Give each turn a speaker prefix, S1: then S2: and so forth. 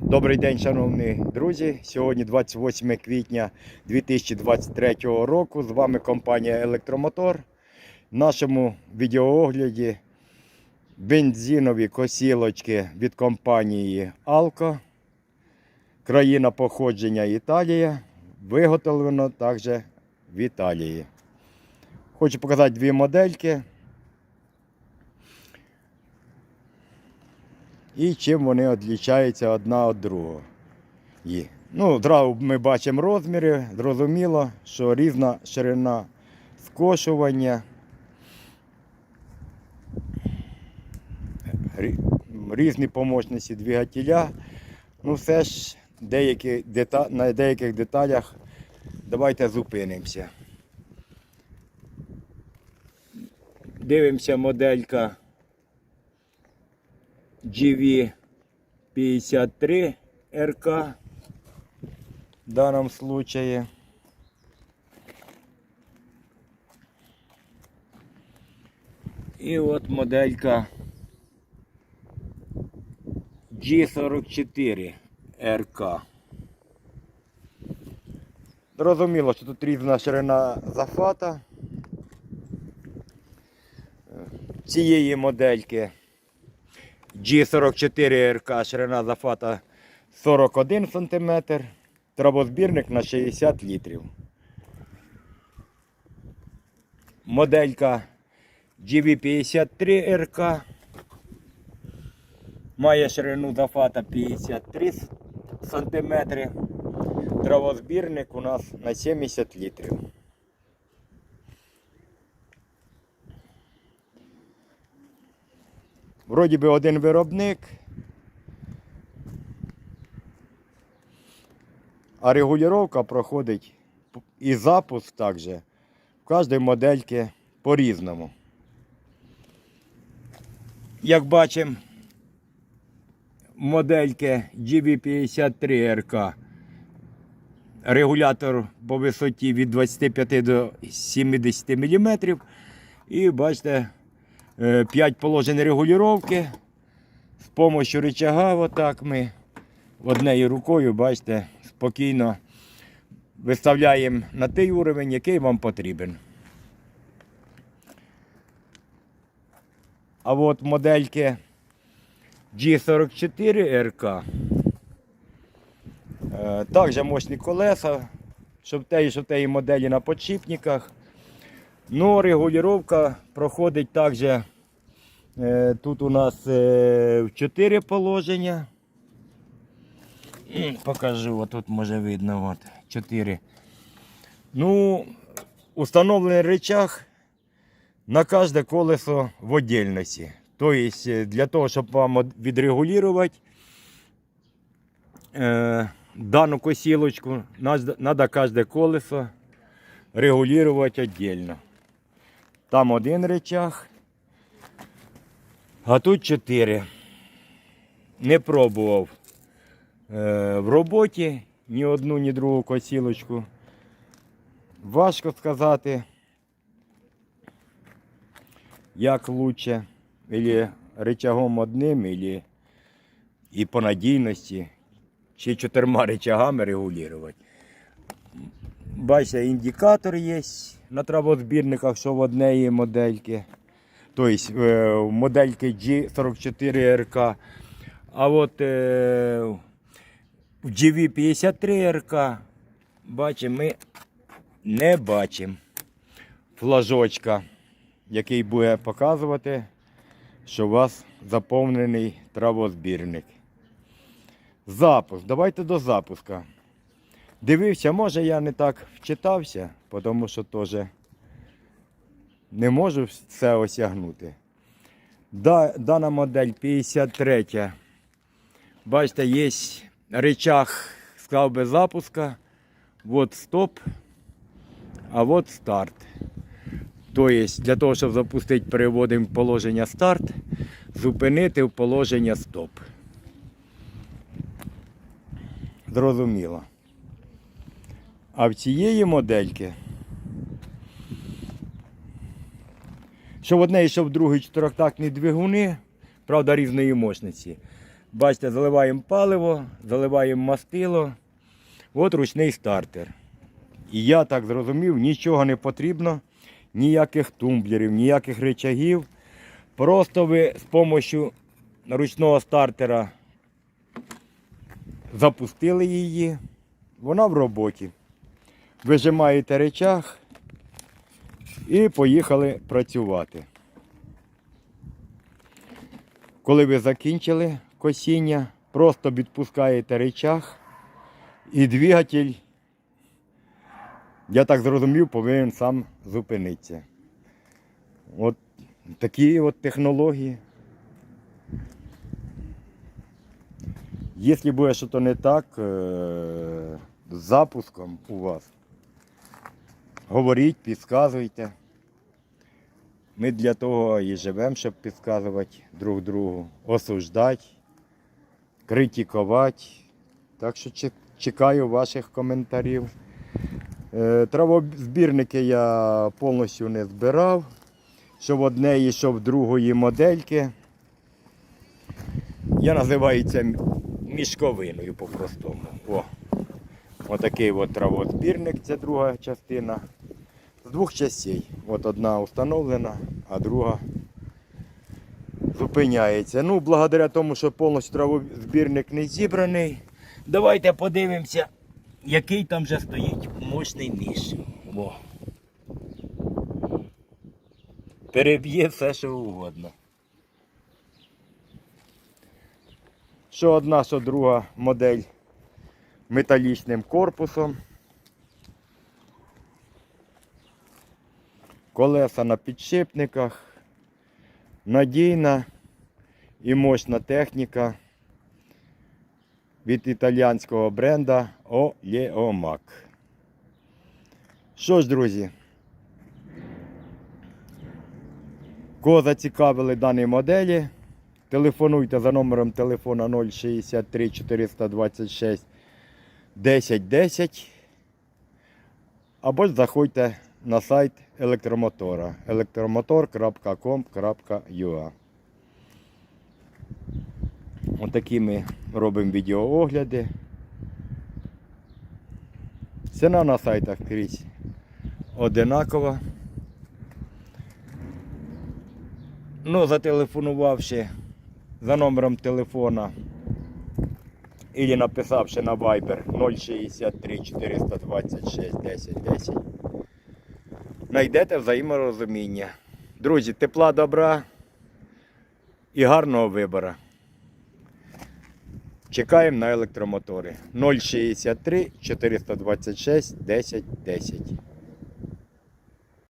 S1: Добрий день, шановні друзі. Сьогодні 28 квітня 2023 року. З вами компанія Електромотор. В нашому відеоогляді бензинові косілочки від компанії Алко. Країна походження Італія. Виготовлено також в Італії. Хочу показати дві модельки. І чим вони відрізняються одна від другого. І, ну, одразу ми бачимо розміри, зрозуміло, що різна ширина скошування. Різні помощності двигателя. Ну, все ж деякі дета... на деяких деталях давайте зупинимося. Дивимося моделька GV53 РК в данном случае. І от моделька G44 РК. Зрозуміло, що тут різна ширина захвата цієї модельки. G44 РК ширина захвата 41 см, травозбірник на 60 літрів. Моделька GV53 РК має ширину захвата 53 см. Травозбірник у нас на 70 літрів. Вроді би один виробник. А регулювання проходить і запуск також в кожній модельці по-різному. Як бачимо, модельки GB53 РК. Регулятор по висоті від 25 до 70 мм. І бачите, 5 положень регулювання. З допомогою рычага отак ми однією рукою, бачите, спокійно виставляємо на той уровень, який вам потрібен. А от модельки G44 РК. Е, Також мощні колеса, що в тієї, що в тієї моделі на подшипниках. Ну, регулювання проходить також. е, Тут у нас е, в 4 положення. Покажу, отут може видно. От, 4. Ну, установлений рычаг на кожне колесо в отдельності. Тобто, е, для того, щоб вам відрегулювати е, дану косілочку, треба кожне колесо регулювати віддільно. Там один рычаг, а тут чотири. Не пробував е, в роботі ні одну, ні другу косілочку. Важко сказати, як лучше, або рычагом одним, або і по надійності, чи чотирма рычагами регулювати. Бачите, індикатор є на травозбірниках, що в однієї модельки. Тобто е, модельки G44 РК. А от е, в GV53 РК бачимо, ми не бачимо флажочка, який буде показувати, що у вас заповнений травозбірник. Запуск. Давайте до запуска. Дивився, може я не так вчитався, тому що теж не можу все осягнути. Да, дана модель 53. Бачите, є рычаг, сказав би, запуска. Вот стоп, а вот старт. Тобто, для того, щоб запустити, переводимо в положення старт, зупинити в положення стоп. Зрозуміло. А в цієї модельки, що в одне, що в другій чотирьохтактні двигуни, правда, різної мощності. Бачите, заливаємо паливо, заливаємо мастило. От ручний стартер. І я так зрозумів, нічого не потрібно, ніяких тумблерів, ніяких речагів. Просто ви з допомогою ручного стартера запустили її, вона в роботі. Вижимаєте речах і поїхали працювати. Коли ви закінчили косіння, просто відпускаєте речах і двигатель, я так зрозумів, повинен сам зупинитися. От такі от технології. Якщо буде щось не так е, з запуском у вас, говоріть, підказуйте. Ми для того і живемо, щоб підказувати друг другу, осуждати, критикувати. Так що чекаю ваших коментарів. Е, Травозбірники я повністю не збирав, що в одне що в другої модельки. Я називаю це мішковиною по-простому. Отакий от травозбірник, це друга частина. З двох частей. От одна встановлена, а друга зупиняється. Ну, благодаря тому, що повністю травозбірник не зібраний. Давайте подивимося, який там вже стоїть мощний ніж. Во. Переб'є все, що угодно. Що одна, що друга модель металічним корпусом. Колеса на підшипниках. Надійна і мощна техніка від італійського бренда Oleomac. Що ж, друзі, кого зацікавили дані моделі, телефонуйте за номером телефона 063 426 1010 або заходьте на сайт електромотора elektromotor.com.ua Отакі ми робимо відеоогляди. Ціна на сайтах крізь одинакова. Ну, зателефонувавши за номером телефона і написавши на Viber 063 426 10 10, знайдете взаєморозуміння. Друзі, тепла добра і гарного вибору. Чекаємо на електромотори 063 426 10 10.